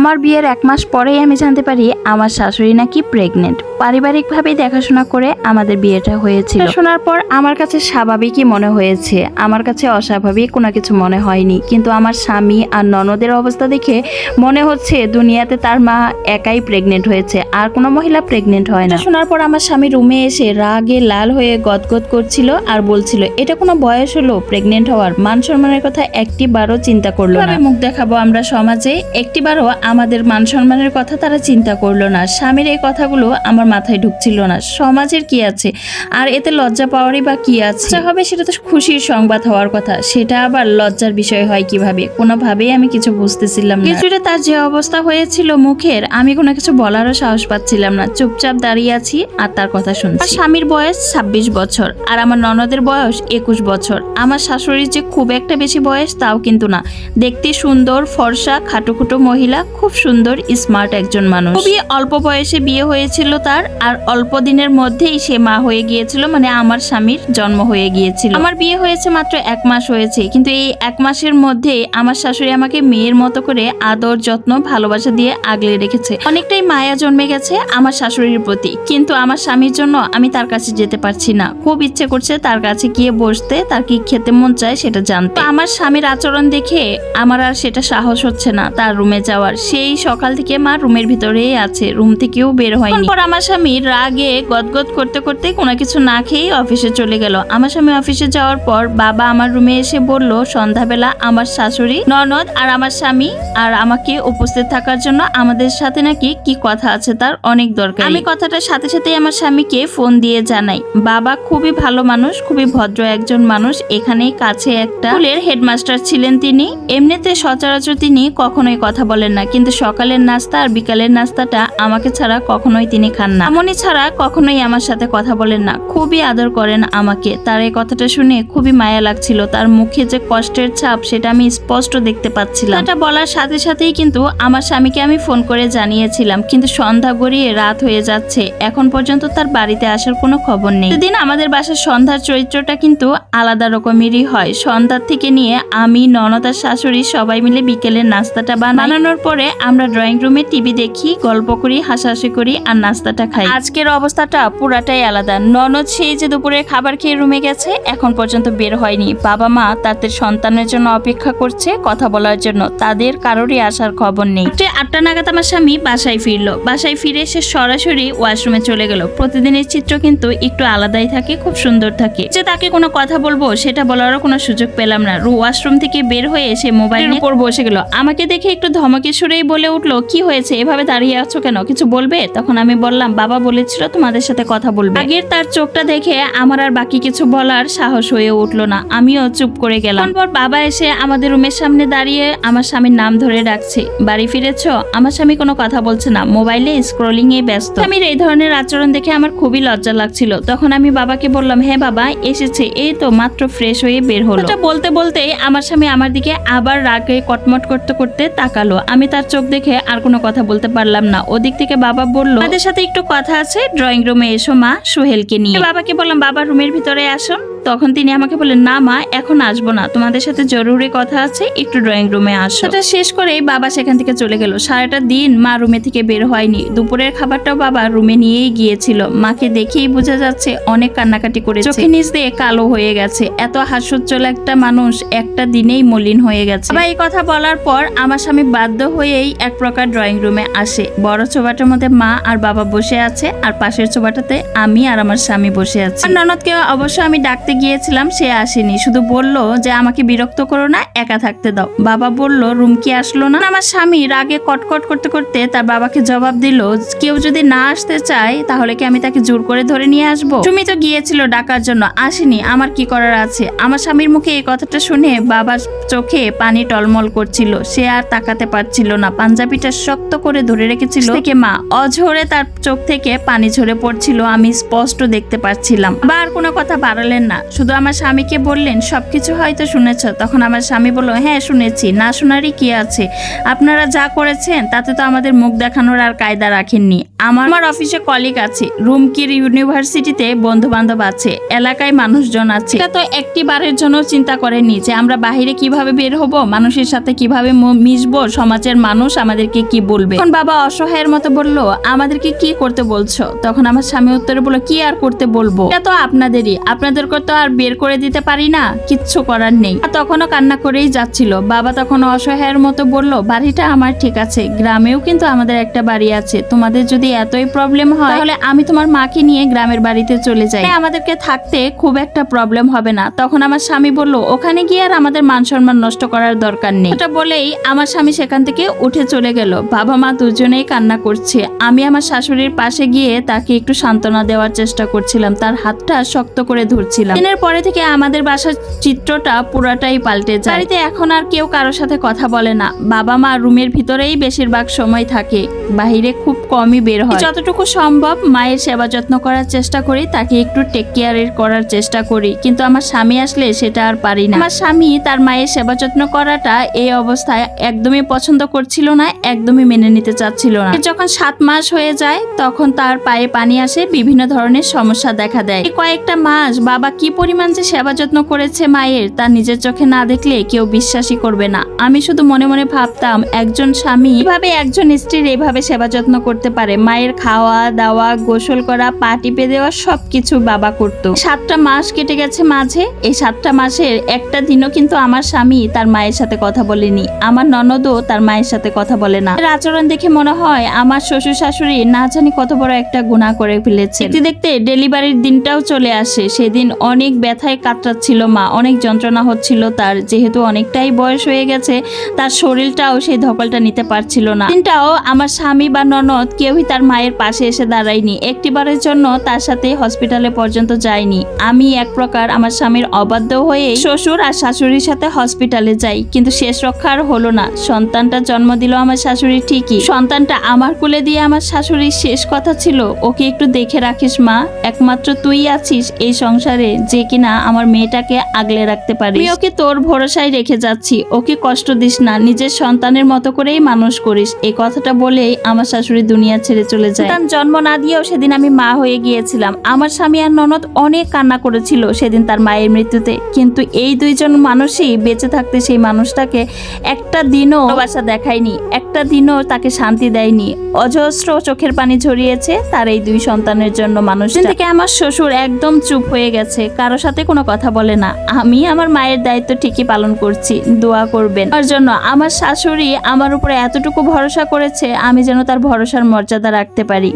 আমার বিয়ের এক মাস পরেই আমি জানতে পারি আমার শাশুড়ি নাকি প্রেগনেন্ট পারিবারিকভাবেই দেখাশোনা করে আমাদের বিয়েটা হয়েছিল। শোনার পর আমার কাছে স্বাভাবিকই মনে হয়েছে। আমার কাছে অস্বাভাবিক কোনো কিছু মনে হয়নি। কিন্তু আমার স্বামী আর ননদের অবস্থা দেখে মনে হচ্ছে দুনিয়াতে তার মা একাই প্রেগনেন্ট হয়েছে। আর কোনো মহিলা প্রেগনেন্ট হয় না। শোনার পর আমার স্বামী রুমে এসে রাগে লাল হয়ে গদগদ করছিল আর বলছিল এটা কোনো বয়স হলো? প্রেগনেন্ট হওয়ার মান সম্মানের কথা একটি বারও চিন্তা করল না। মুখ দেখাবো আমরা সমাজে? একটিবারও আমাদের মান সম্মানের কথা তারা চিন্তা করল না। স্বামীর এই কথাগুলো আমার মাথায় ঢুকছিল না। সমাজের কি আছে? আর এতে লজ্জা পাওয়ারই বা কি আছে? যা হবে সেটা তো খুশির সংবাদ হওয়ার কথা। সেটা আবার লজ্জার বিষয় হয় কীভাবে? কোনোভাবেই আমি কিছু বুঝতেছিলাম কিছুটা তার যে অবস্থা হয়েছিল মুখের, আমি কোনো কিছু বলারও সাহস পাচ্ছিলাম না। চুপচাপ দাঁড়িয়ে আছি আর তার কথা শুনছি। আর স্বামীর বয়স ছাব্বিশ বছর আর আমার ননদের বয়স একুশ বছর। আমার শাশুড়ির যে খুব একটা বেশি বয়স তাও কিন্তু না। দেখতে সুন্দর, ফর্সা খাটোখুটো মহিলা খুব সুন্দর স্মার্ট একজন মানুষ। খুবই অল্প বয়সে বিয়ে হয়েছিল তার, আর অল্প দিনের মধ্যেই সে মা হয়ে গিয়েছিল মানে আমার স্বামীর জন্ম হয়ে গিয়েছিল। আমার বিয়ে হয়েছে মাত্র এক মাস হয়েছে, কিন্তু এই এক মাসের মধ্যে আমার শাশুড়ি আমাকে মেয়ের মতো করে আদর, যত্ন, ভালোবাসা দিয়ে আগলে রেখেছে। অনেকটাই মায়া জন্মে গেছে আমার শাশুড়ির প্রতি, কিন্তু আমার স্বামীর জন্য আমি তার কাছে যেতে পারছি না। খুব ইচ্ছে করছে তার কাছে গিয়ে বসতে, তার কি খেতে মন চায় সেটা জানতে। আমার স্বামীর আচরণ দেখে আমার আর সেটা সাহস হচ্ছে না তার রুমে যাওয়ার। সেই সকাল থেকে মা রুমের ভিতরেই আছে। রুম থেকেও বের হয়নি। পর আমার স্বামী রাগে গদগদ করতে করতে কোনো কিছু না খেয়েই অফিসে চলে গেল। আমার স্বামী অফিসে যাওয়ার পর বাবা আমার রুমে এসে বলল, সন্ধ্যাবেলা আমার শাশুড়ি, ননদ আর আমার স্বামী আর আমাকে উপস্থিত থাকার জন্য আমাদের সাথে নাকি কি কথা আছে তার অনেক দরকার। আমি কথাটার সাথে সাথে আমার স্বামীকে ফোন দিয়ে জানাই। বাবা খুবই ভালো মানুষ, খুবই ভদ্র একজন মানুষ। এখানেই কাছে একটা স্কুলের হেডমাস্টার ছিলেন তিনি। এমনিতে সচরাচর তিনি কখনোই কথা বলেন না। কিন্তু সকালের নাস্তা আর বিকালের নাস্তাটা আমাকে ছাড়া কখনোই তিনি খান না। এমনই ছাড়া কখনোই আমার সাথে কথা বলেন না। খুবই আদর করেন আমাকে। তার এই কথাটা শুনে খুবই মায়া লাগছিল। তার মুখে যে কষ্টের ছাপ, সেটা আমি স্পষ্ট দেখতে পাচ্ছিলাম। এটা বলার সাথে সাথেই কিন্তু আমার স্বামীকে আমি ফোন করে জানিয়েছিলাম। কিন্তু সন্ধ্যা গড়িয়ে রাত হয়ে যাচ্ছে। এখন পর্যন্ত তার বাড়িতে আসার কোনো খবর নেই। সেদিন আমাদের বাসার সন্ধ্যার চরিত্রটা কিন্তু আলাদা রকমেরই হয়। সন্ধ্যার থেকে নিয়ে আমি ননদার শাশুড়ি সবাই মিলে বিকেলের নাস্তাটা বানানোর পরে আমরা ড্রয়িং রুমে টিভি দেখি গল্প করি হাসাহাসি করি আর নাস্তাটা খাই। আজকের অবস্থাটা পুরাটাই আলাদা। ননদ সেই যে দুপুরে খাবার খেয়ে রুমে গেছে এখন পর্যন্ত বের হয়নি। বাবা মা তাদের সন্তানের জন্য অপেক্ষা করছে কথা বলার জন্য। তাদের কারোরই আসার খবর নেই। আটটা নাগাদ আমার স্বামী বাসায় ফিরলো। বাসায় ফিরে সে সরাসরি ওয়াশরুমে চলে গেল। প্রতিদিনের চিত্র কিন্তু একটু আলাদাই থাকে খুব সুন্দর থাকে। যে তাকে কোনো কথা বলব সেটা বলারও কোনো সুযোগ পেলাম না। ওয়াশরুম থেকে বের হয়ে সে মোবাইলের উপর বসে গেল। আমাকে দেখে একটু ধমকে সুরেই বলে উঠল, কি হয়েছে? এভাবে দাঁড়িয়ে আছো কেন? কিছু বলবে? তখন আমি বললাম, বাবা বলেছিল তোমাদের সাথে কথা বলবে। আগের তার চোখটা দেখে আমার আর বাকি কিছু বলার সাহস হয়ে উঠল না। আমিও চুপ করে গেলাম। পর বাবা এসে আমাদের রুমের সামনে দাঁড়িয়ে আমার স্বামীর নাম ধরে ডাকছে, বাড়ি ফিরেছ? আমার স্বামী কোনো কথা বলছে না, মোবাইলে স্ক্রলিং এ ব্যস্ত। স্বামীর এই ধরনের আচরণ দেখে আমার খুবই লজ্জা লাগছিল। তখন আমি বাবাকে বললাম হ্যাঁ বাবা, এসেছে। এই তো মাত্র ফ্রেশ হয়ে বের হলো। বলতে বলতে আমার স্বামী আমার দিকে আবার রাগে কটমট করতে করতে তাকালো। আমি তার চোখ দেখে আর কোনো কথা বলতে পারলাম না। ওদিক থেকে বাবা বলল তাদের সাথে একটু কথা আছে ড্রয়িং রুমে এসো মা, সোহেলকে নিয়ে। বাবাকে বললাম, বাবা রুমের ভিতরে আসো তখন তিনি আমাকে বললেন না মা এখন আসব না। তোমাদের সাথে জরুরি কথা আছে একটু ড্রয়িং রুমে আসো। সেটা শেষ করেই বাবা সেখান থেকে চলে গেল। সারাটা দিন মা রুমে থেকে বের হয়নি। দুপুরের খাবারটাও বাবা রুমে নিয়েই গিয়েছিল। মাকে দেখেই বোঝা যাচ্ছে অনেক কান্নাকাটি করে চোখে নিচ দিয়ে কালো হয়ে গেছে। এত হাস্যোজ্জ্বল একটা মানুষ একটা দিনেই মলিন হয়ে গেছে। বাবা এই কথা বলার পর আমার স্বামী বাধ্য হয়েই এক প্রকার ড্রয়িং রুমে আসে। বড় ছোবাটার মধ্যে মা আর বাবা বসে আছে আর পাশের ছোবাটাতে আমি আর আমার স্বামী বসে আছি। ননদকে অবশ্য আমি ডাকতে গিয়েছিলাম, সে আসেনি। শুধু বলল যে আমাকে বিরক্ত করো না, একা থাকতে দাও। বাবা বলল, রুম কি আসলো না? আমার স্বামী রাগে কটকট করতে করতে তার বাবাকে জবাব দিল, কেউ যদি না আসতে চায়, তাহলে কি আমি তাকে জোর করে ধরে নিয়ে আসব? তুমি তো গিয়েছিল ডাকার জন্য, আসেনি। আমার কি করার আছে? আমার স্বামীর মুখে এই কথাটা শুনে বাবার চোখে পানি টলমল করছিল। সে আর তাকাতে পারছিল না। পাঞ্জাবিটা শক্ত করে ধরে রেখেছিল। থেকে মা, অঝরে তার চোখ থেকে পানি ঝরে পড়ছিল, আমি স্পষ্ট দেখতে পাচ্ছিলাম বা আর কোনো কথা বাড়ালেন না। শুধু আমার স্বামীকে বললেন সব কিছু হয়তো শুনেছ। তখন আমার স্বামী বলল হ্যাঁ শুনেছি। না শোনারই কি আছে? আপনারা যা করেছেন, তাতে তো আমাদের মুখ দেখানোর আর কায়দা রাখেননি। আমার আমার অফিসে কলিগ আছে। রুমকির ইউনিভার্সিটিতে বন্ধু বান্ধব আছে, এলাকায় মানুষজন আছে। এটা তো একটি বারের জন্য চিন্তা করেনি যে আমরা বাহিরে কীভাবে বের হব, মানুষের সাথে কীভাবে মিশবো, সমাজের মানুষ আমাদেরকে কি বলবে? তখন বাবা অসহায়ের মতো বলল, আমাদেরকে কি করতে বলছো? তখন আমার স্বামী উত্তরে বলল, কি আর করতে বলব? এটা তো আপনাদেরই। আপনাদেরকে তো আর বের করে দিতে পারি না। কিচ্ছু করার নেই। আর তখনও কান্না করেই যাচ্ছিল। বাবা তখন অসহায়ের মতো বলল, বাড়িটা আমার ঠিক আছে। গ্রামেও কিন্তু আমাদের একটা বাড়ি আছে। তোমাদের যদি এতই প্রবলেম হয়। তাহলে আমি তোমার মাকে নিয়ে গ্রামের বাড়িতে চলে যাই। হ্যাঁ, আমাদেরকে থাকতে খুব একটা প্রবলেম হবে না। তখন আমার স্বামী বলল ওখানে গিয়ে আর আমাদের মান সম্মান নষ্ট করার দরকার নেই। এটা বলেই আমার স্বামী সেখান থেকে উঠে চলে গেল। বাবা মা দুজনেই কান্না করছে। আমি আমার শাশুড়ির পাশে গিয়ে তাকে একটু সান্ত্বনা দেওয়ার চেষ্টা করছিলাম। তার হাতটা শক্ত করে ধরছিলাম। দিনের পরে থেকে আমাদের বাসার চিত্রটা পুরাটাই পাল্টে যায়। বাড়িতে এখন আর কেউ কারোর সাথে কথা বলে না। বাবা মা রুমের ভিতরেই বেশিরভাগ সময় থাকে। বাহিরে খুব কমই বের হয়। যতটুকু সম্ভব মায়ের সেবা যত্ন করার চেষ্টা করি, তাকে একটু টেক কেয়ারের করার চেষ্টা করি। কিন্তু আমার স্বামী আসলে সেটা আর পারি না। আমার স্বামী তার মায়ের সেবা যত্ন করাটা এই অবস্থায় একদমই পছন্দ করছিল না, একদমই মেনে নিতে চাচ্ছিল না। যখন সাত মাস হয়ে যায়, তখন তার পায়ে পানি আসে, বিভিন্ন ধরনের সমস্যা দেখা দেয়। কয়েকটা মাস বাবা কি পরিমাণ যে সেবা যত্ন করেছে মায়ের, তা নিজের চোখে না দেখলে কেউ বিশ্বাসই করবে না। আমি শুধু মনে মনে ভাবতাম, একজন স্বামী এভাবে একজন স্ত্রীর এইভাবে সেবা যত্ন করতে পারে? মায়ের খাওয়া দাওয়া, গোসল করা, পা টিপে দেওয়া, সবকিছু বাবা করত। সাতটা মাস কেটে গেছে মাঝে। এই সাতটা মাসের একটা দিনও কিন্তু আমার স্বামী তার মায়ের সাথে কথা বলেনি। আমার ননদও তার মায়ের সাথে কথা বলে না। আচরণ দেখে মনে হয় আমার শ্বশুর শাশুড়ি না জানি কত বড় একটা গুণা করে ফেলেছে দেখতে দেখতে ডেলিভারির দিনটাও চলে আসে। সেদিন অনেক ব্যথায় কাতরাচ্ছিল মা। অনেক যন্ত্রণা হচ্ছিল তার। যেহেতু অনেকটাই বয়স হয়ে গেছে, তার শরীরটাও সেই ধকলটা নিতে পারছিল না। দিনটাও আমার স্বামী বা ননদ কেউই তার মায়ের পাশে এসে দাঁড়ায়নি। একটিবারের জন্য তার সাথে হসপিটালে পর্যন্ত যায়নি। আমি এক প্রকার আমার স্বামীর অবাধ্য হয়ে শ্বশুর আর শাশুড়ির সাথে হসপিটালে যাই, কিন্তু শেষ রক্ষা আর হলো না। সন্তানটা জন্ম দিল আমার শাশুড়ি ঠিকই। সন্তানটা আমার কোলে দিয়ে আমার শাশুড়ির শেষ কথা ছিল, ওকে একটু দেখে রাখিস মা, একমাত্র তুই আছিস এই সংসারে, যে কিনা আমার মেয়েটাকে আগলে রাখতে পারি আমি ওকে তোর ভরসায় রেখে যাচ্ছি, ওকে কষ্ট দিস না, নিজের সন্তানের মতো করেই মানুষ করিস। এই কথাটা বলেই আমার শাশুড়ি দুনিয়া ছেড়ে চলে যায়। সন্তান জন্ম না দিয়েও সেদিন আমি মা হয়ে গিয়েছিলাম। আমার স্বামী আর ননদ অনেক কান্না করেছিল সেদিন তার মায়ের মৃত্যুতে। কিন্তু এই দুইজন মানুষই বেঁচে থাকতে সেই মানুষটাকে একটা দিনও ভালোবাসা দেখায়নি একটা দিনও তাকে শান্তি দেয়নি। অজস্র চোখের পানি ঝরিয়েছে তার এই দুই সন্তানের জন্য মানুষ থেকে আমার শ্বশুর একদম চুপ হয়ে গেছে কারও সাথে কোনো কথা বলে না। আমি আমার মায়ের দায়িত্ব ঠিকই পালন করছি দোয়া করবেন। তার জন্য আমার শাশুড়ি আমার উপরে এতটুকু ভরসা করেছে আমি যেন তার ভরসার মর্যাদা রাখতে পারি।